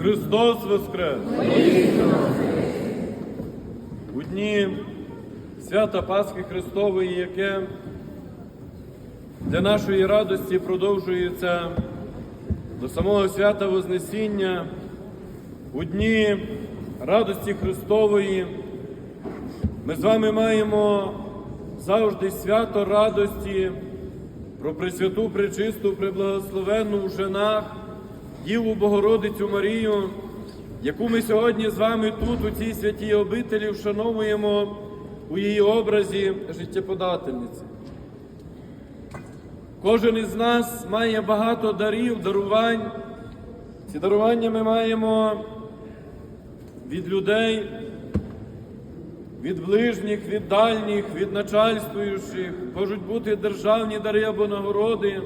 Христос Воскрес! У дні свята Пасхи Христової, яке для нашої радості продовжується до самого свята Вознесіння, у дні радості Христової, ми з вами маємо завжди свято радості про Пресвяту, Пречисту, Преблагословенну в женах, Діву Богородицю Марію, яку ми сьогодні з вами тут, у цій святій обителі, вшановуємо у її образі життєподательниці. Кожен із нас має багато дарів, дарувань. Ці дарування ми маємо від людей, від ближніх, від дальніх, від начальствуючих, можуть бути державні дари або нагороди.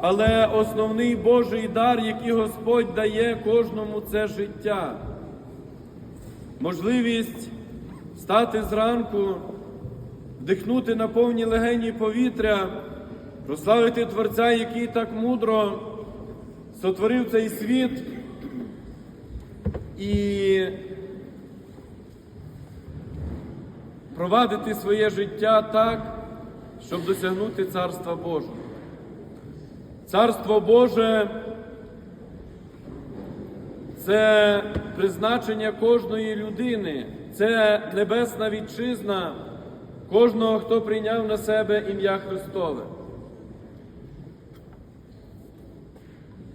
Але основний Божий дар, який Господь дає кожному, це життя. Можливість встати зранку, вдихнути на повні легені повітря, прославити Творця, який так мудро сотворив цей світ і провадити своє життя так, щоб досягнути Царства Божого. Царство Боже це призначення кожної людини, це небесна вітчизна кожного, хто прийняв на себе ім'я Христове.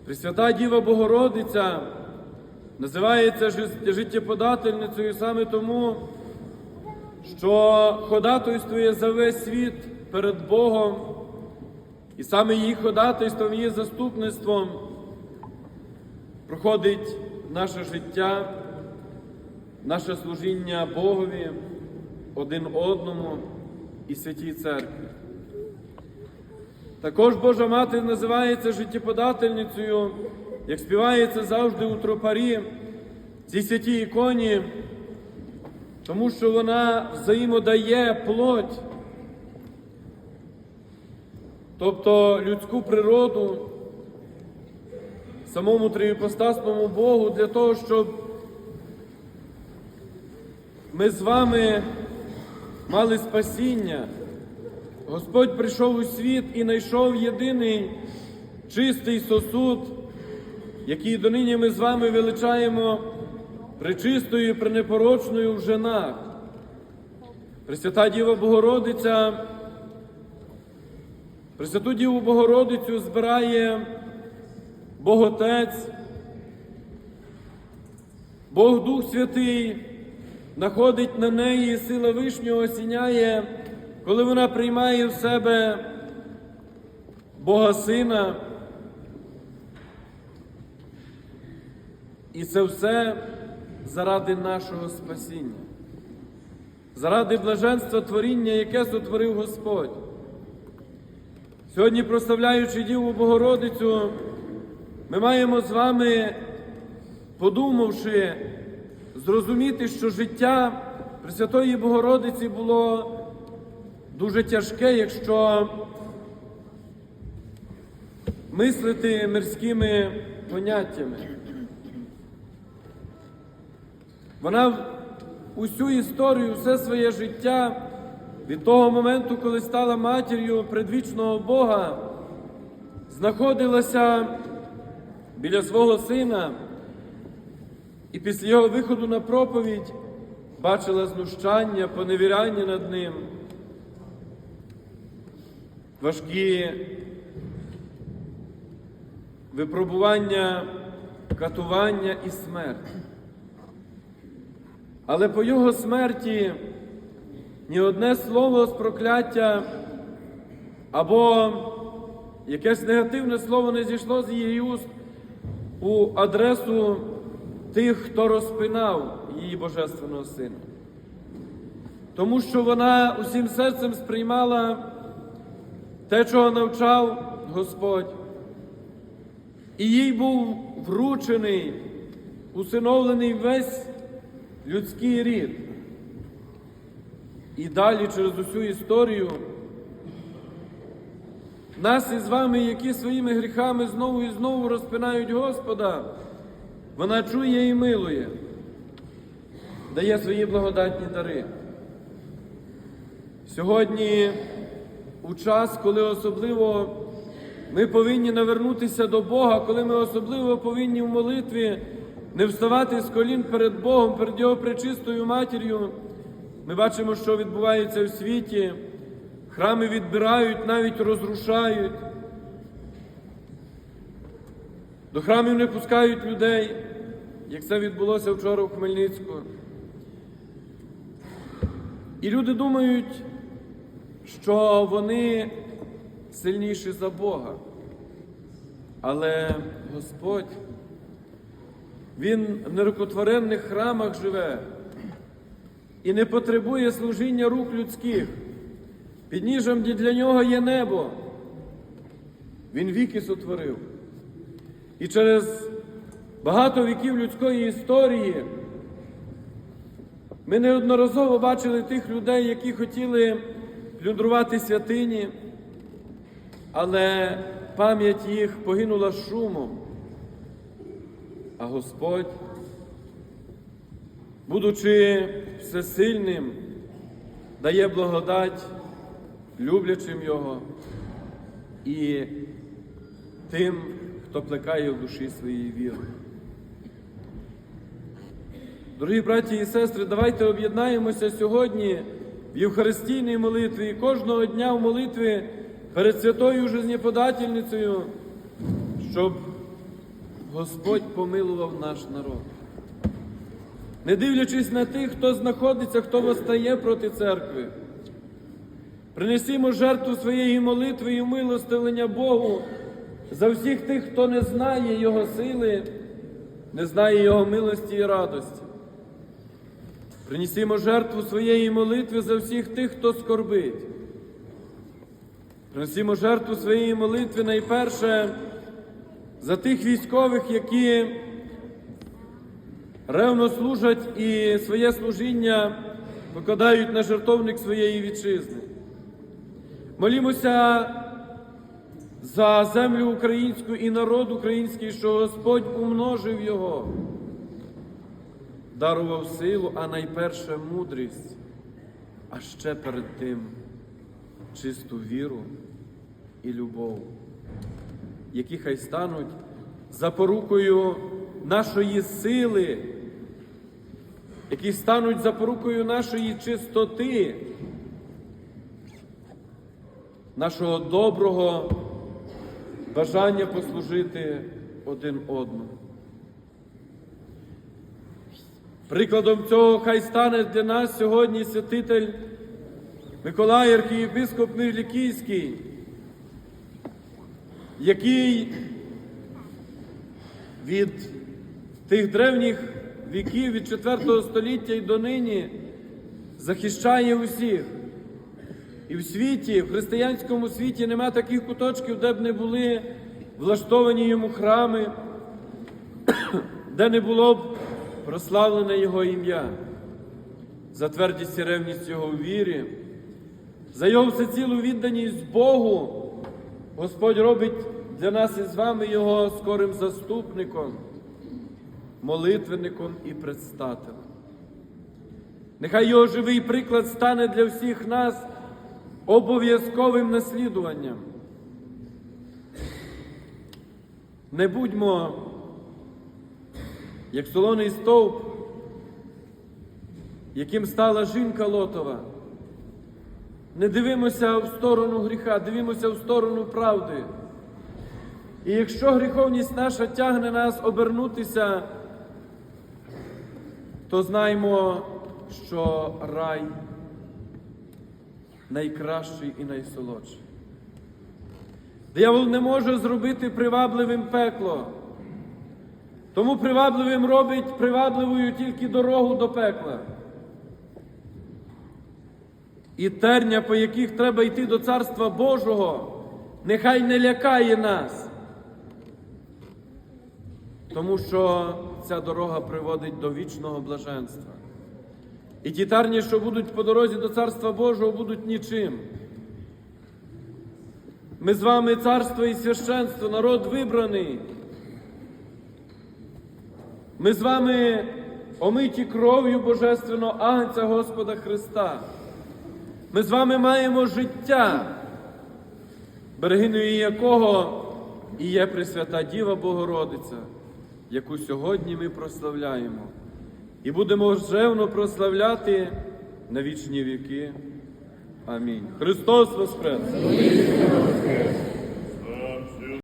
Пресвята Діва Богородиця називається життєподательницею саме тому, що ходатайствує за весь світ перед Богом. І саме її ходатайством, її заступництвом проходить наше життя, наше служіння Богові, один одному і святій церкві. Також Божа Мати називається життєподательницею, як співається завжди у тропарі цій святій іконі, тому що вона взаємодає плоть тобто людську природу самому триіпостасному Богу для того, щоб ми з вами мали спасіння. Господь прийшов у світ і знайшов єдиний чистий сосуд, який донині ми з вами величаємо пречистою, і пренепорочною в женах. Пресвята Діва Богородиця. Пресвяту Діву Богородицю збирає Бог Отець, Бог Дух Святий, находить на неї сила Вишнього осіняє, коли вона приймає в себе Бога Сина. І це все заради нашого спасіння, заради блаженства творіння, яке сотворив Господь. Сьогодні, прославляючи Діву Богородицю, ми маємо з вами, подумавши, зрозуміти, що життя Пресвятої Богородиці було дуже тяжке, якщо мислити мирськими поняттями. Вона усю історію, все своє життя. Від того моменту, коли стала матір'ю предвічного Бога, знаходилася біля свого сина і після його виходу на проповідь бачила знущання, поневіряння над ним, важкі випробування, катування і смерть. Але по його смерті ні одне слово з прокляття або якесь негативне слово не зійшло з її уст у адресу тих, хто розпинав її Божественного Сина. Тому що вона усім серцем сприймала те, чого навчав Господь, і їй був вручений, усиновлений весь людський рід. І далі через усю історію нас із вами, які своїми гріхами знову і знову розпинають Господа, вона чує і милує, дає свої благодатні дари. Сьогодні, у час, коли особливо ми повинні навернутися до Бога, коли ми особливо повинні в молитві не вставати з колін перед Богом, перед Його пречистою матір'ю, ми бачимо, що відбувається в світі. Храми відбирають, навіть розрушають. До храмів не пускають людей, як це відбулося вчора в Хмельницьку. І люди думають, що вони сильніші за Бога. Але Господь, Він в нерукотворенних храмах живе і не потребує служіння рук людських. Підніжжям для нього є небо. Він віки сотворив. І через багато віків людської історії ми неодноразово бачили тих людей, які хотіли плюндрувати святині, але пам'ять їх погинула шумом. А Господь, будучи всесильним, дає благодать люблячим Його і тим, хто плекає в душі своєї віри. Дорогі браті і сестри, давайте об'єднаємося сьогодні в Євхаристійній молитві і кожного дня в молитві перед святою Жизнєподательницею, щоб Господь помилував наш народ. Не дивлячись на тих, хто знаходиться, хто восстає проти церкви. Принесімо жертву своєї молитви і милостивлення Богу за всіх тих, хто не знає Його сили, не знає Його милості і радості. Принесімо жертву своєї молитви за всіх тих, хто скорбить. Принесімо жертву своєї молитви найперше за тих військових, які ревно служать і своє служіння покладають на жертовник своєї вітчизни. Молімося за землю українську і народ український, що Господь умножив його, дарував силу, а найперше мудрість, а ще перед тим чисту віру і любов, які хай стануть запорукою нашої сили, які стануть запорукою нашої чистоти нашого доброго бажання послужити один одному. Прикладом цього хай стане для нас сьогодні святитель Миколай, архієпископ Мирлікійський, який від тих древніх віків, від 4 століття і донині захищає усіх. І в світі, в християнському світі нема таких куточків, де б не були влаштовані йому храми, де не було б прославлене Його ім'я, за твердість і ревність Його в вірі, за Його всецілу відданість Богу, Господь робить для нас із вами Його скорим заступником, молитвенником і предстателем. Нехай його живий приклад стане для всіх нас обов'язковим наслідуванням. Не будьмо, як солоний стовп, яким стала жінка Лотова. Не дивимося в сторону гріха, дивимося в сторону правди. І якщо гріховність наша тягне нас обернутися, то знаймо, що рай найкращий і найсолодший. Диявол не може зробити привабливим пекло. Тому привабливим робить привабливою тільки дорогу до пекла. І терня, по яких треба йти до Царства Божого, нехай не лякає нас. Тому що ця дорога приводить до вічного блаженства. І ті тарні, що будуть по дорозі до Царства Божого, будуть нічим. Ми з вами царство і священство, народ вибраний. Ми з вами омиті кров'ю Божественного Агнця Господа Христа. Ми з вами маємо життя, берегиною якого і є Пресвята Діва Богородиця, яку сьогодні ми прославляємо. І будемо жевно прославляти на вічні віки. Амінь. Христос Воскрес!